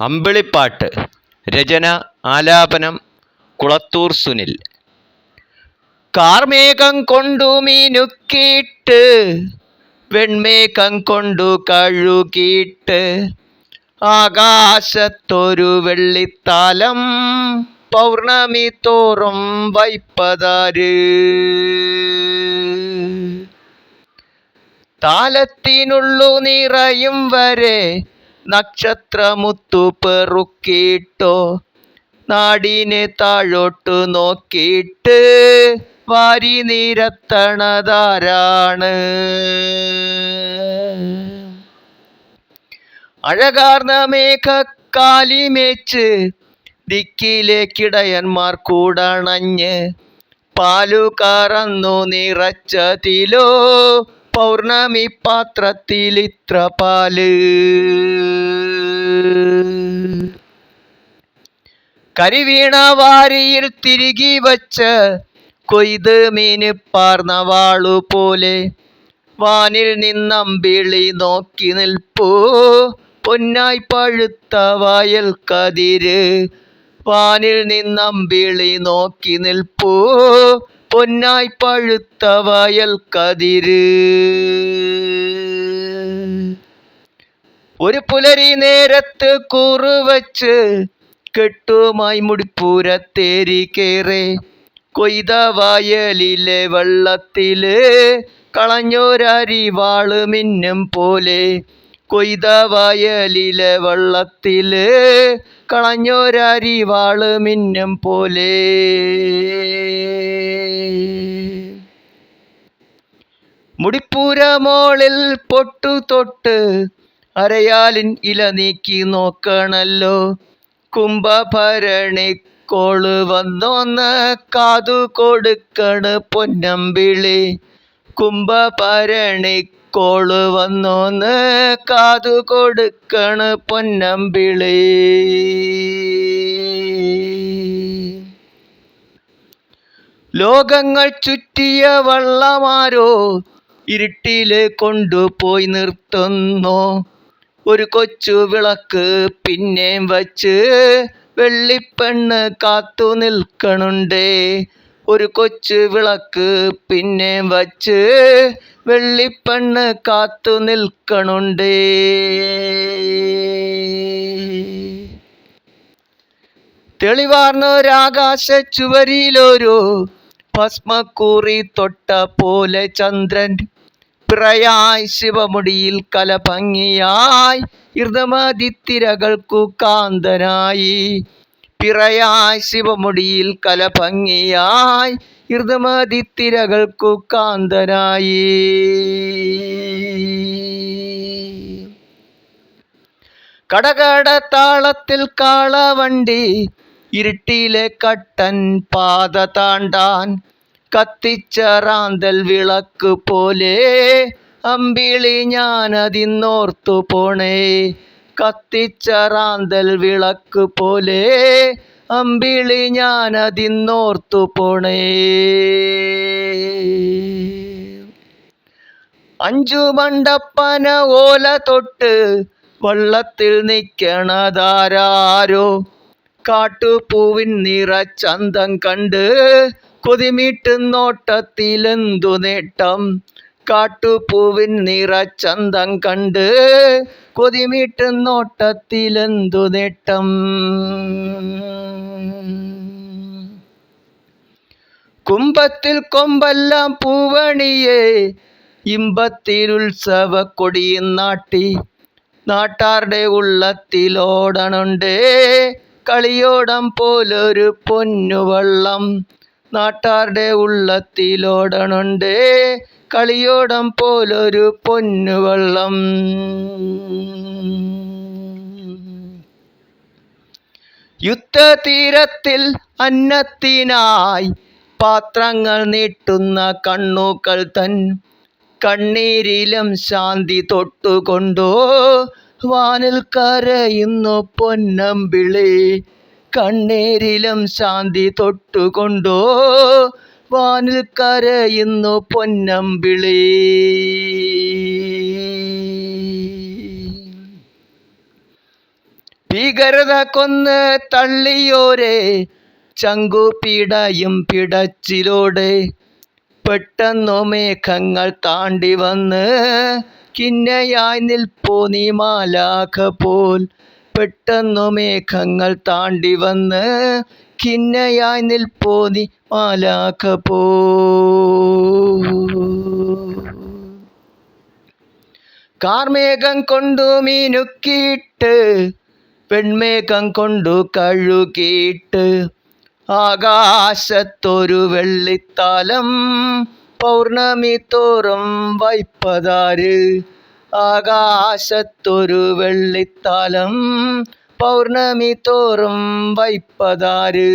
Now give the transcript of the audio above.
അമ്പിളിപ്പാട്ട് രചന ആലാപനം കുളത്തൂർ സുനിൽ. കാർമേഘം കൊണ്ടു മിനുക്കിയിട്ട് വെൺമേഘം കൊണ്ടു കഴുകിയിട്ട് ആകാശത്തൊരു വെള്ളിത്താലം പൗർണമി തോറും വൈപ്പതാര് താലത്തിനുള്ളു നിറയും വരെ നക്ഷത്രമുത്തു പെറുക്കിട്ടോ നാടിനെ താഴോട്ടു നോക്കിയിട്ട് വാരി നിരത്തണതാരാണ്. അഴകാർന്ന മേഘക്കാലിമേച്ച് ദിക്കിലേക്കിടയന്മാർ കൂടണഞ്ഞ് പാലു കറന്നു നിറച്ചതിലോ പൗർണമി പാത്രത്തിൽ ഇത്ര പാൽ. കരിവീണ വാരിയിൽ തിരികി വച്ച് കൊയ്ത് മീന് പാർന്ന വാളു പോലെ വാനിൽ നിന്നം വിളി നോക്കി നിൽപ്പൂ. പൊന്നായി പഴുത്ത വയൽ കതിര് വാനിൽ നിന്നം വിളി നോക്കി നിൽപ്പൂ. പൊന്നായി പഴുത്ത വയൽ കതിര്. ഒരു പുലരി നേരത്ത് കുറുവച്ച് കെട്ടുമായി മുടിപ്പൂരത്തേരി കേറെ. കൊയ്ത വയലിലെ വെള്ളത്തിൽ കളഞ്ഞൊരരിവാൾ മിന്നും പോലെ. കൊയ്ത വയലിലെ വെള്ളത്തിൽ കളഞ്ഞൊരരിവാൾ മിന്നും പോലെ. മുടിപ്പൂര മോളിൽ പൊട്ടു തൊട്ട് അരയാലിൻ ഇല നീക്കി നോക്കണല്ലോ. കുംഭഭരണി കോൾ വന്നോന്ന് കാതു കൊടുക്കണ് പൊന്നമ്പിളി. കുംഭഭരണി കോൾ വന്നോന്ന് കാതു കൊടുക്കണ് പൊന്നമ്പിളി. ലോകങ്ങൾ ചുറ്റിയ വള്ളമാരോ ഇരുട്ടിൽ കൊണ്ടുപോയി നിർത്തുന്നു. ഒരു കൊച്ചു വിളക്ക് പിന്നെയും വച്ച് വെള്ളിപ്പെണ്ണ് കാത്തു നിൽക്കണുണ്ടേ. ഒരു കൊച്ചു വിളക്ക് പിന്നെ വച്ച് വെള്ളിപ്പെണ്ണ് കാത്തു നിൽക്കണുണ്ടേ. തെളിവാർന്നൊരാകാശ ചുവരിയിലൊരു ഭസ്മക്കൂറി തൊട്ട പോലെ ചന്ദ്രൻ പിറയായി ശിവമുടിയിൽ കല ഭംഗിയായി ഇർദമതിത്തിരകൾക്കു കാന്തനായി പിറയായി ശിവമുടിയിൽ കല ഭംഗിയായി ഇർദമതിത്തിരകൾക്കു കാന്തനായി കടകട താളത്തിൽ കാളവണ്ടി ഇരുട്ടിലെ കട്ടൻ പാത താണ്ടാൻ കത്തിച്ചറാന്തൽ വിളക്ക് പോലെ. അമ്പിളി ഞാനതിന്നോർത്തു പോണേ. കത്തിച്ചറാന്തൽ വിളക്ക് പോലെ. അമ്പിളി ഞാനതിന്നോർത്തു പോണേ. അഞ്ചു മണ്ടപ്പന ഓല തൊട്ട് വള്ളത്തിൽ നിൽക്കണതാരാരോ കാട്ടുപൂവിൻ നിറച്ചന്തം കണ്ട് കൊതിമീട്ടും നോട്ടത്തിലെന്തു നേട്ടം? കാട്ടുപൂവിൻ നിറച്ചന്തം കണ്ട് കൊതിമീട്ടുന്നോട്ടത്തിലെന്തു നേട്ടം? കുംഭത്തിൽ കൊമ്പെല്ലാം പൂവണിയേ ഇമ്പത്തിൽ ഉത്സവ കൊടിയും നാട്ടി. നാട്ടാരുടെ ഉള്ളത്തിലോടണുണ്ടേ കളിയോടം പോലൊരു പൊന്നുവള്ളം. നാട്ടാരുടെ ഉള്ളത്തിലോടണുണ്ട്. കളിയോടം പോലൊരു പൊന്നുവള്ളം യുദ്ധതീരത്തിൽ അന്നത്തിനായി പാത്രങ്ങൾ നീട്ടുന്ന കണ്ണുകൾ തൻ കണ്ണീരിലും ശാന്തി തൊട്ടുകൊണ്ടോ. വാനിൽ കരയുന്നു പൊന്നമ്പിളി. കണ്ണീരിലും ശാന്തി തൊട്ടുകൊണ്ടോ? വാനിൽ കരയുന്നു പൊന്നമ്പിളി. ഭീകരത കൊന്ന് തള്ളിയോരെ ചങ്കു പിടയും പിടച്ചിലോടെ. പെട്ടെന്നു മേഘങ്ങൾ താണ്ടി വന്ന് കിന്നയായി നിൽപ്പോ നീ മാലാഖ പോൽ. പെട്ടെന്നു മേഘങ്ങൾ താണ്ടി വന്ന് കിന്നയായി നിൽപ്പോ നീ മാലാഖ പോ കാർമേഘം കൊണ്ടു മീനുക്കിയിട്ട് പെൺമേഘം കൊണ്ടു കഴുകിയിട്ട് ആകാശത്തൊരു വെള്ളിത്താലം പൗർണമി തോറും വൈപ്പതാര് ആകാശത്തൊരു വെള്ളിത്താലം പൗർണമി തോറും വൈപ്പതാര്